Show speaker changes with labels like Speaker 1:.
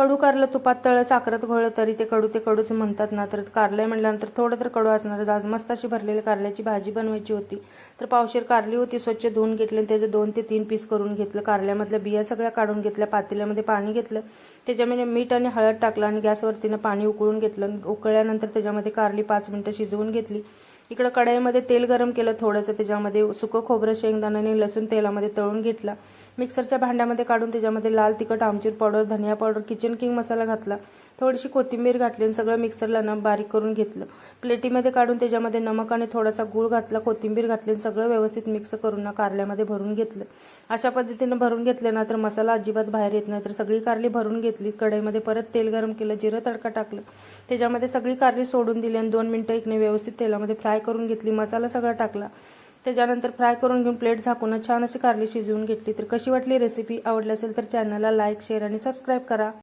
Speaker 1: कडू कारलं तुपात तळं साखरत घोळलं तरी ते कडू ते कडूच म्हणतात ना. तर कारलं म्हटल्यानंतर थोडं तर कडू असणारच. आज मस्त अशी भरलेली कारल्याची भाजी बनवायची होती. तर पावशेर कारली होती स्वच्छ धुवून घेतली आणि त्याचे दोन ते तीन पीस करून घेतलं. कारल्यामधल्या बिया सगळ्या काढून घेतल्या पातेल्यामध्ये पाणी घेतलं. त्याच्यामध्ये मीठ आणि हळद टाकलं आणि गॅसवरतीनं पाणी उकळून घेतलं. उकळल्यानंतर त्याच्यामध्ये कारली पाच मिनिटं शिजवून घेतली. इकडं कढईमध्ये तेल गरम केलं थोडंसं त्याच्यामध्ये सुकं खोबरं शेंगदाण्याने लसूण तेलामध्ये तळून घेतला. मिक्सरच्या भांड्यामध्ये काढून त्याच्यामध्ये लाल तिखट आमचूर पावडर धनिया पावडर किचन किंग मसाला घातला. थोडीशी कोथिंबीर घातली आणि सगळं मिक्सरला ना बारीक करून घेतलं. प्लेटीमध्ये काढून त्याच्यामध्ये नमक आणि थोडासा गूळ घातला कोथिंबीर घातली आणि सगळं व्यवस्थित मिक्स करून ना कारल्यामध्ये भरून घेतलं. अशा पद्धतीनं भरून घेतलं ना तर मसाला अजिबात बाहेर येत नाही. तर सगळी कारली भरून घेतली कढईमध्ये परत तेल गरम केलं जिरं तडका टाकलं. त्याच्यामध्ये सगळी कारली सोडून दिली आणि दोन मिनटं इकडे व्यवस्थित तेलामध्ये फ्राय करून घेतली मसाला सगळा टाकला. त्याच्यानंतर फ्राय करून घेऊन प्लेट झाकून छान अशी कारली शिजवून घेतली. तर कशी वाटली रेसिपी आवडली असेल तर चॅनलला लाईक शेअर आणि सबस्क्राईब करा.